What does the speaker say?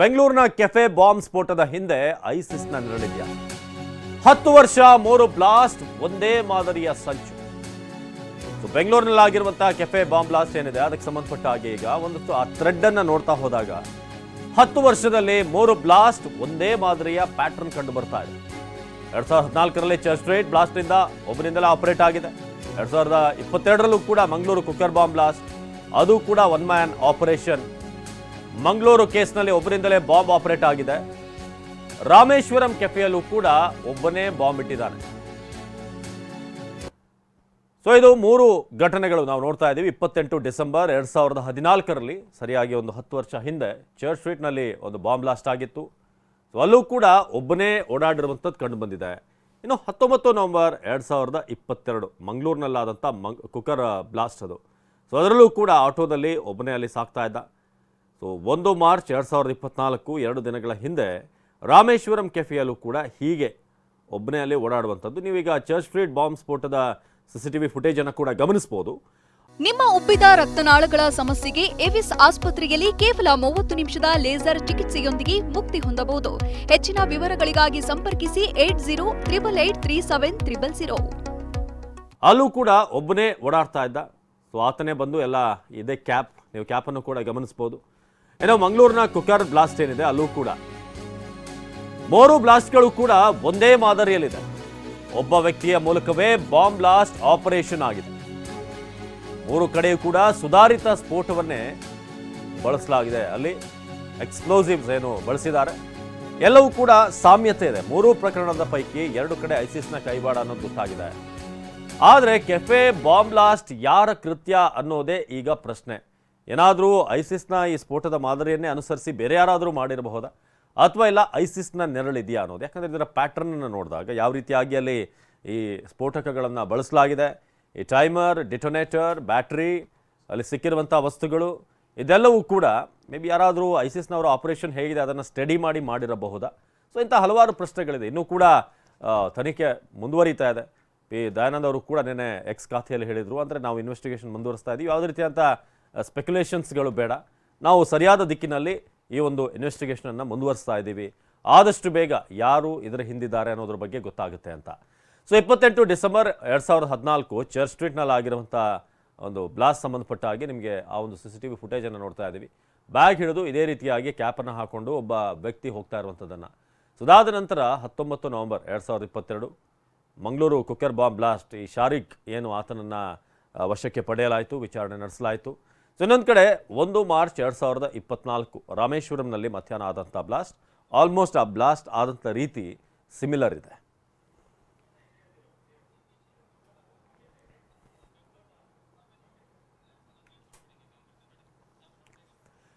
ಬೆಂಗಳೂರಿನ cafe bomb ಸ್ಫೋಟದ ಹಿಂದೆ ಐಸಿಸ್ನ ನೆರಳಿದ್ಯಾ? ಹತ್ತು ವರ್ಷ, ಮೂರು ಬ್ಲಾಸ್ಟ್, ಒಂದೇ ಮಾದರಿಯ ಸಂಚು. ಸೊ ಬೆಂಗಳೂರಿನಲ್ಲಾಗಿರುವಂತಹ ಕೆಫೆ ಬಾಂಬ್ ಬ್ಲಾಸ್ಟ್ ಏನಿದೆ, ಅದಕ್ಕೆ ಸಂಬಂಧಪಟ್ಟ ಹಾಗೆ ಈಗ ಒಂದಷ್ಟು ಆ ಥ್ರೆಡ್ ಅನ್ನ ನೋಡ್ತಾ ಹೋದಾಗ, ಹತ್ತು ವರ್ಷದಲ್ಲಿ ಮೂರು ಬ್ಲಾಸ್ಟ್, ಒಂದೇ ಮಾದರಿಯ ಪ್ಯಾಟರ್ನ್ ಕಂಡು ಬರ್ತಾ ಇದೆ. ಎರಡ್ ಸಾವಿರದ ಹದಿನಾಲ್ಕರಲ್ಲಿ ಚರ್ಚ್ ಸ್ಟ್ರೇಟ್ ಬ್ಲಾಸ್ಟ್ ಇಂದ ಒಬ್ಬರಿಂದಲೇ ಆಪರೇಟ್ ಆಗಿದೆ. ಎರಡ್ ಸಾವಿರದ ಇಪ್ಪತ್ತೆರಡರಲ್ಲೂ ಕೂಡ ಮಂಗಳೂರು ಕುಕ್ಕರ್ ಬಾಂಬ್ ಬ್ಲಾಸ್ಟ್, ಅದು ಕೂಡ ಒನ್ ಮ್ಯಾನ್ ಆಪರೇಷನ್ ಮಂಗಳೂರು ಕೇಸ್ನಲ್ಲಿ ಒಬ್ಬರಿಂದಲೇ ಬಾಂಬ್ ಆಪರೇಟ್ ಆಗಿದೆ. ರಾಮೇಶ್ವರಂ ಕೆಫೆಯಲ್ಲೂ ಕೂಡ ಒಬ್ಬನೇ ಬಾಂಬ್ ಇಟ್ಟಿದ್ದಾನೆ ಸೊ ಇದು ಮೂರು ಘಟನೆಗಳು ನಾವು ನೋಡ್ತಾ ಇದ್ದೀವಿ. ಇಪ್ಪತ್ತೆಂಟು ಡಿಸೆಂಬರ್ ಎರಡು ಸಾವಿರದ ಹದಿನಾಲ್ಕರಲ್ಲಿ ಸರಿಯಾಗಿ ಒಂದು ಹತ್ತು ವರ್ಷ ಹಿಂದೆ ಚರ್ಚ್ ಸ್ಟ್ರೀಟ್ನಲ್ಲಿ ಒಂದು ಬಾಂಬ್ ಬ್ಲಾಸ್ಟ್ ಆಗಿತ್ತು. ಸೊ ಅಲ್ಲೂ ಕೂಡ ಒಬ್ಬನೇ ಓಡಾಡಿರುವಂಥದ್ದು ಕಂಡು ಬಂದಿದೆ. ಇನ್ನು ಹತ್ತೊಂಬತ್ತು ನವಂಬರ್ ಎರಡು ಸಾವಿರದ ಇಪ್ಪತ್ತೆರಡು ಮಂಗಳೂರಿನಲ್ಲಾದಂಥ ಮಂಗ್ ಕುಕ್ಕರ್ ಬ್ಲಾಸ್ಟ್ ಅದು. ಸೊ ಅದರಲ್ಲೂ ಕೂಡ ಆಟೋದಲ್ಲಿ ಒಬ್ಬನೇ ಅಲ್ಲಿ ಸಾಕ್ತಾ ಇದ್ದ. ಸೊ ಒಂದು ಮಾರ್ಚ್ ಎರಡು ಸಾವಿರದ ಇಪ್ಪತ್ನಾಲ್ಕು ಎರಡು ದಿನಗಳ ಹಿಂದೆ ರಾಮೇಶ್ವರಂ ಕೆಫೆಯಲ್ಲೂ ಕೂಡ ಹೀಗೆ ಒಬ್ಬನೇ ಅಲ್ಲಿ ಓಡಾಡುವಂಥದ್ದು. ನೀವೀಗ ಚರ್ಚ್ ಸ್ಟ್ರೀಟ್ ಬಾಂಬ್ ಸ್ಫೋಟದ ಸಿ ಸಿ ಟಿ ವಿ ಫುಟೇಜನ್ನು ಕೂಡ ಗಮನಿಸಬಹುದು ನಿಮ್ಮ ಉಬ್ಬಿದ ರಕ್ತನಾಳಗಳ ಸಮಸ್ಯೆಗೆ ಎವಿಸ್ ಆಸ್ಪತ್ರೆಯಲ್ಲಿ ಕೇವಲ ಮೂವತ್ತು ನಿಮಿಷದ ಲೇಸರ್ ಚಿಕಿತ್ಸೆಯೊಂದಿಗೆ ಮುಕ್ತಿ ಹೊಂದಬಹುದು. ಹೆಚ್ಚಿನ ವಿವರಗಳಿಗಾಗಿ ಸಂಪರ್ಕಿಸಿ eight zero triple eight three seven triple zero. ಅಲ್ಲೂ ಕೂಡ ಒಬ್ಬನೇ ಓಡಾಡ್ತಾ ಇದ್ದ. ಸೊ ಆತನೇ ಬಂದು ಎಲ್ಲ ಇದೇ ಕ್ಯಾಪ್. ನೀವು ಕ್ಯಾಪನ್ನು ಕೂಡ ಗಮನಿಸ್ಬೋದು. ಏನೋ ಮಂಗಳೂರಿನ ಕುಕ್ಕರ್ ಬ್ಲಾಸ್ಟ್ ಏನಿದೆ, ಅಲ್ಲೂ ಕೂಡ. ಮೂರು ಬ್ಲಾಸ್ಟ್ಗಳು ಕೂಡ ಒಂದೇ ಮಾದರಿಯಲ್ಲಿದೆ. ಒಬ್ಬ ವ್ಯಕ್ತಿಯ ಮೂಲಕವೇ ಬಾಂಬ್ ಬ್ಲಾಸ್ಟ್ ಆಪರೇಷನ್ ಆಗಿದೆ. ಮೂರು ಕಡೆಯೂ ಕೂಡ ಸುಧಾರಿತ ಸ್ಫೋಟವನ್ನೇ ಬಳಸಲಾಗಿದೆ. ಅಲ್ಲಿ ಎಕ್ಸ್ಪ್ಲೋಸಿವ್ಸ್ ಏನು ಬಳಸಿದ್ದಾರೆ. ಎಲ್ಲವೂ ಕೂಡ ಸಾಮ್ಯತೆ ಇದೆ. ಮೂರು ಪ್ರಕರಣದ ಪೈಕಿ ಎರಡು ಕಡೆ ಐಸಿಸ್ನ ಕೈವಾಡ ಅನ್ನೋದು ಗೊತ್ತಾಗಿದೆ. ಆದರೆ ಕೆಫೆ ಬಾಂಬ್ ಬ್ಲಾಸ್ಟ್ ಯಾರ ಕೃತ್ಯ ಅನ್ನೋದೇ ಈಗ ಪ್ರಶ್ನೆ. ಏನಾದರೂ ಐಸಿಸ್ನ ಈ ಸ್ಫೋಟದ ಮಾದರಿಯನ್ನೇ ಅನುಸರಿಸಿ ಬೇರೆ ಯಾರಾದರೂ ಮಾಡಿರಬಹುದಾ? ಅಥವಾ ಇಲ್ಲ ಐಸಿಸ್ನ ನೆರಳಿದೆಯಾ ಅನ್ನೋದು? ಯಾಕಂದರೆ ಇದರ ಪ್ಯಾಟ್ರನನ್ನು ನೋಡಿದಾಗ ಯಾವ ರೀತಿಯಾಗಿ ಅಲ್ಲಿ ಈ ಸ್ಫೋಟಕಗಳನ್ನು ಬಳಸಲಾಗಿದೆ? ಈ ಟೈಮರ್ ಡಿಟೊನೇಟರ್ ಬ್ಯಾಟ್ರಿ ಅಲ್ಲಿ ಸಿಕ್ಕಿರುವಂಥ ವಸ್ತುಗಳು, ಇದೆಲ್ಲವೂ ಕೂಡ ಮೇ ಬಿ ಯಾರಾದರೂ ಐಸಿಸ್ನವರು ಆಪರೇಷನ್ ಹೇಗಿದೆ, ಅದನ್ನು ಸ್ಟಡಿ ಮಾಡಿ ಮಾಡಿರಬಹುದಾ? ಸೊ ಇಂಥ ಹಲವಾರು ಪ್ರಶ್ನೆಗಳಿದೆ. ಇನ್ನೂ ಕೂಡ ತನಿಖೆ ಮುಂದುವರಿತಾ ಇದೆ. ಪಿ ದಯಾನಂದ್ ಅವರು ಕೂಡ ನಿನ್ನೆ ಎಕ್ಸ್ ಖಾತೆಯಲ್ಲಿ ಹೇಳಿದರು. ಅಂದರೆ ನಾವು ಇನ್ವೆಸ್ಟಿಗೇಷನ್ ಮುಂದುವರಿಸ್ತಾ ಇದ್ದೀವಿ ಯಾವುದೇ ರೀತಿಯಂಥ ಸ್ಪೆಕ್ಯುಲೇಷನ್ಸ್ಗಳು ಬೇಡ. ನಾವು ಸರಿಯಾದ ದಿಕ್ಕಿನಲ್ಲಿ ಈ ಒಂದು ಇನ್ವೆಸ್ಟಿಗೇಷನನ್ನು ಮುಂದುವರಿಸ್ತಾ ಇದ್ದೀವಿ. ಆದಷ್ಟು ಬೇಗ ಯಾರು ಇದರ ಹಿಂದಿದ್ದಾರೆ ಅನ್ನೋದ್ರ ಬಗ್ಗೆ ಗೊತ್ತಾಗುತ್ತೆ ಅಂತ. ಸೊ ಇಪ್ಪತ್ತೆಂಟು ಡಿಸೆಂಬರ್ ಎರಡು ಸಾವಿರದ ಹದಿನಾಲ್ಕು ಚರ್ಚ್ ಸ್ಟ್ರೀಟ್ನಲ್ಲಿ ಆಗಿರುವಂಥ ಒಂದು ಬ್ಲಾಸ್ಟ್ ಸಂಬಂಧಪಟ್ಟ ಹಾಗೆ ನಿಮಗೆ ಆ ಒಂದು ಸಿ ಸಿ ಟಿ ವಿ ಫುಟೇಜನ್ನು ನೋಡ್ತಾ ಇದ್ದೀವಿ. ಬ್ಯಾಗ್ ಹಿಡಿದು ಇದೇ ರೀತಿಯಾಗಿ ಕ್ಯಾಪನ್ನು ಹಾಕ್ಕೊಂಡು ಒಬ್ಬ ವ್ಯಕ್ತಿ ಹೋಗ್ತಾ ಇರುವಂಥದ್ದನ್ನು. ಸುದಾದ ನಂತರ ಹತ್ತೊಂಬತ್ತು ನವಂಬರ್ ಎರಡು ಸಾವಿರದ ಇಪ್ಪತ್ತೆರಡು ಮಂಗಳೂರು ಕುಕ್ಕರ್ ಬಾಂಬ್ ಬ್ಲಾಸ್ಟ್ ಈ ಶಾರಿಕ್ ಏನು ಆತನನ್ನು ವಶಕ್ಕೆ ಪಡೆಯಲಾಯಿತು, ವಿಚಾರಣೆ ನಡೆಸಲಾಯಿತು. ಸೊ ಇನ್ನೊಂದು ಕಡೆ, ಒಂದು ಮಾರ್ಚ್ ಎರಡು ಸಾವಿರದ ಇಪ್ಪತ್ನಾಲ್ಕು ರಾಮೇಶ್ವರಂನಲ್ಲಿ ಮಧ್ಯಾಹ್ನ ಆದಂಥ ಬ್ಲಾಸ್ಟ್ ಆಲ್ಮೋಸ್ಟ್ ಆ ಬ್ಲಾಸ್ಟ್ ಆದಂಥ ರೀತಿ ಸಿಮಿಲರ್ ಇದೆ.